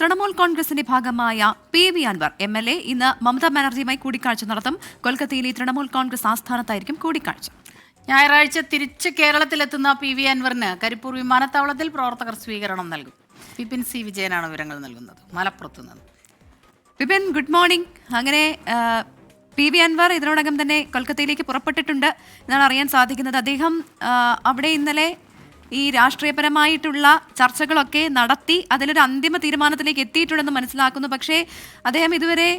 തൃണമൂൽ കോൺഗ്രസിന്റെ ഭാഗമായ P V Anvar M L A ഇന്ന് മമതാ ബാനർജിയുമായി കൂടിക്കാഴ്ച നടത്തും. കൊൽക്കത്തയിലെ തൃണമൂൽ കോൺഗ്രസ് ആസ്ഥാനത്തായിരിക്കും കൂടിക്കാഴ്ച. ഞായറാഴ്ച തിരിച്ച് കേരളത്തിലെത്തുന്ന പി വി അൻവറിന് കരിപ്പൂർ വിമാനത്താവളത്തിൽ പ്രവർത്തകർ സ്വീകരണം നൽകും. വിപിൻ സി വിജയനാണ് വിവരങ്ങൾ നൽകുന്നത്. മലപ്പുറത്ത് നിന്ന് വിപിൻ ഗുഡ് മോർണിംഗ്. അങ്ങനെ പി വി അൻവർ ഇതിനോടകം തന്നെ കൊൽക്കത്തയിലേക്ക് പുറപ്പെട്ടിട്ടുണ്ട് എന്നാണ് അറിയാൻ സാധിക്കുന്നത്. അദ്ദേഹം അവിടെ ഇന്നലെ ഈ രാഷ്ട്രീയപരമായിട്ടുള്ള ചർച്ചകളൊക്കെ നടത്തി അതിലൊരു അന്തിമ തീരുമാനത്തിലേക്ക് എത്തിയിട്ടുണ്ടെന്ന് മനസ്സിലാക്കുന്നു. പക്ഷേ അദ്ദേഹം ഇതുവരെ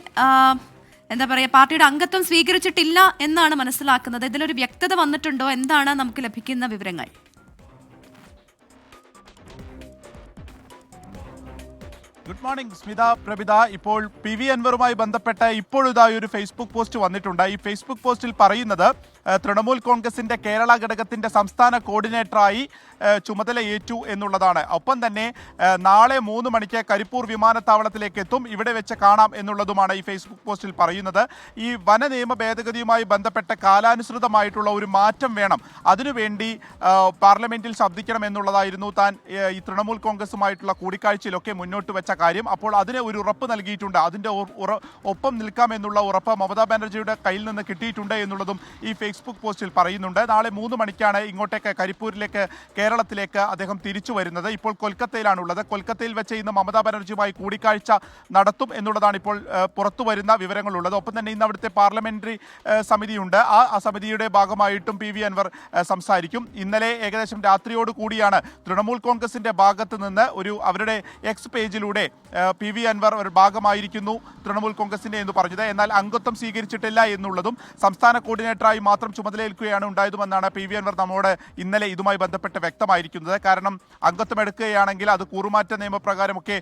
എന്താ പറയുക പാർട്ടിയുടെ അംഗത്വം സ്വീകരിച്ചിട്ടില്ല എന്നാണ് മനസ്സിലാക്കുന്നത്. ഇതിലൊരു വ്യക്തത വന്നിട്ടുണ്ടോ? എന്താണ് നമുക്ക് ലഭിക്കുന്ന വിവരങ്ങൾ? ഗുഡ് മോർണിംഗ് സ്മിത പ്രഭിത ഇപ്പോൾ പി വി അൻവറുമായി ബന്ധപ്പെട്ട് ഇപ്പോഴിതായി ഒരു ഫേസ്ബുക്ക് പോസ്റ്റ് വന്നിട്ടുണ്ട്. ഈ ഫേസ്ബുക്ക് പോസ്റ്റിൽ പറയുന്നത് തൃണമൂൽ കോൺഗ്രസിന്റെ കേരള ഘടകത്തിന്റെ സംസ്ഥാന കോർഡിനേറ്ററായി ചുമതല ഏറ്റു എന്നുള്ളതാണ്. ഒപ്പം തന്നെ നാളെ മൂന്ന് മണിക്ക് കരിപ്പൂർ വിമാനത്താവളത്തിലേക്ക് എത്തും. ഇവിടെ വെച്ച് കാണാം എന്നുള്ളതുമാണ് ഈ ഫേസ്ബുക്ക് പോസ്റ്റിൽ പറയുന്നത്. ഈ വന നിയമ ഭേദഗതിയുമായി ബന്ധപ്പെട്ട കാലാനുസൃതമായിട്ടുള്ള ഒരു മാറ്റം വേണം. അതിനുവേണ്ടി പാർലമെന്റിൽ ശബ്ദിക്കണം എന്നുള്ളതായിരുന്നു താൻ ഈ തൃണമൂൽ കോൺഗ്രസുമായിട്ടുള്ള കൂടിക്കാഴ്ചയിലൊക്കെ മുന്നോട്ട് വെച്ച കാര്യം. അപ്പോൾ അതിന് ഒരു ഉറപ്പ് നൽകിയിട്ടുണ്ട്. അതിന്റെ ഒപ്പം നിൽക്കാമെന്നുള്ള ഉറപ്പ് മമതാ ബാനർജിയുടെ കയ്യിൽ നിന്ന് കിട്ടിയിട്ടുണ്ട് എന്നുള്ളതും ഈ ഫേസ്ബുക്ക് പോസ്റ്റിൽ പറയുന്നുണ്ട്. നാളെ മൂന്ന് മണിക്കാണ് ഇങ്ങോട്ടേക്ക് കരിപ്പൂരിലേക്ക് കേരളത്തിലേക്ക് അദ്ദേഹം തിരിച്ചു വരുന്നത്. ഇപ്പോൾ കൊൽക്കത്തയിലാണുള്ളത്. കൊൽക്കത്തയിൽ വെച്ച് ഇന്ന് മമതാ ബാനർജിയുമായി കൂടിക്കാഴ്ച നടത്തും എന്നുള്ളതാണ് ഇപ്പോൾ പുറത്തു വരുന്ന വിവരങ്ങളുള്ളത്. ഒപ്പം തന്നെ ഇന്ന് അവിടുത്തെ പാർലമെന്ററി സമിതിയുണ്ട്. ആ സമിതിയുടെ ഭാഗമായിട്ടും പി വി അൻവർ സംസാരിക്കും. ഇന്നലെ ഏകദേശം രാത്രിയോട് കൂടിയാണ് തൃണമൂൽ കോൺഗ്രസിന്റെ ഭാഗത്ത് നിന്ന് ഒരു അവരുടെ എക്സ് പേജിലൂടെ പി വി അൻവർ ഒരു ഭാഗമായിരിക്കുന്നു തൃണമൂൽ കോൺഗ്രസിന്റെ എന്ന് പറഞ്ഞത്. എന്നാൽ അംഗത്വം സ്വീകരിച്ചിട്ടില്ല എന്നുള്ളതും സംസ്ഥാന കോർഡിനേറ്ററായി മാത്രം ചുമതലയേൽക്കുകയാണ് ഉണ്ടായതുമെന്നാണ് പി വി അൻവർ നമ്മോട് ഇന്നലെ ഇതുമായി ബന്ധപ്പെട്ട് വ്യക്തമായിരിക്കുന്നത്. കാരണം അംഗത്വം എടുക്കുകയാണെങ്കിൽ അത് കൂറുമാറ്റ നിയമപ്രകാരമൊക്കെ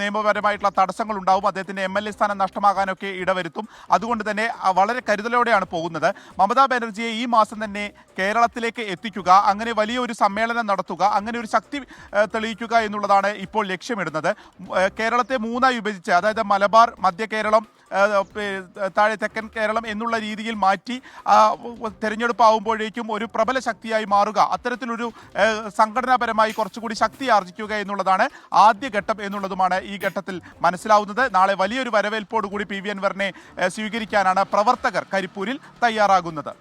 നിയമപരമായിട്ടുള്ള തടസ്സങ്ങൾ ഉണ്ടാവും. അദ്ദേഹത്തിന്റെ എം എൽ എ സ്ഥാനം നഷ്ടമാകാനൊക്കെ ഇടവരുത്തും. അതുകൊണ്ട് തന്നെ വളരെ കരുതലോടെയാണ് പോകുന്നത്. മമതാ ബാനർജിയെ ഈ മാസം തന്നെ കേരളത്തിലേക്ക് എത്തിക്കുക അങ്ങനെ വലിയൊരു സമ്മേളനം നടത്തുക അങ്ങനെ ഒരു ശക്തി തെളിയിക്കുക എന്നുള്ളതാണ് ഇപ്പോൾ ലക്ഷ്യമിടുന്നത്. കേരളത്തെ മൂന്നായി വിഭജിച്ച് അതായത് മലബാർ മധ്യ കേരളം താഴെ തെക്കൻ കേരളം എന്നുള്ള രീതിയിൽ മാറ്റി തെരഞ്ഞെടുപ്പ് ആകുമ്പോഴേക്കും ഒരു പ്രബല ശക്തിയായി മാറുക. അത്തരത്തിലൊരു സംഘടനാപരമായി കുറച്ചുകൂടി ശക്തി ആർജിക്കുക എന്നുള്ളതാണ് ആദ്യഘട്ടം എന്നുള്ളതുമാണ് ഈ ഘട്ടത്തിൽ മനസ്സിലാവുന്നത്. നാളെ വലിയൊരു വരവേൽപ്പോടുകൂടി പി വി അൻവറിനെ സ്വീകരിക്കാനാണ് പ്രവർത്തകർ കരിപ്പൂരിൽ തയ്യാറാകുന്നത്.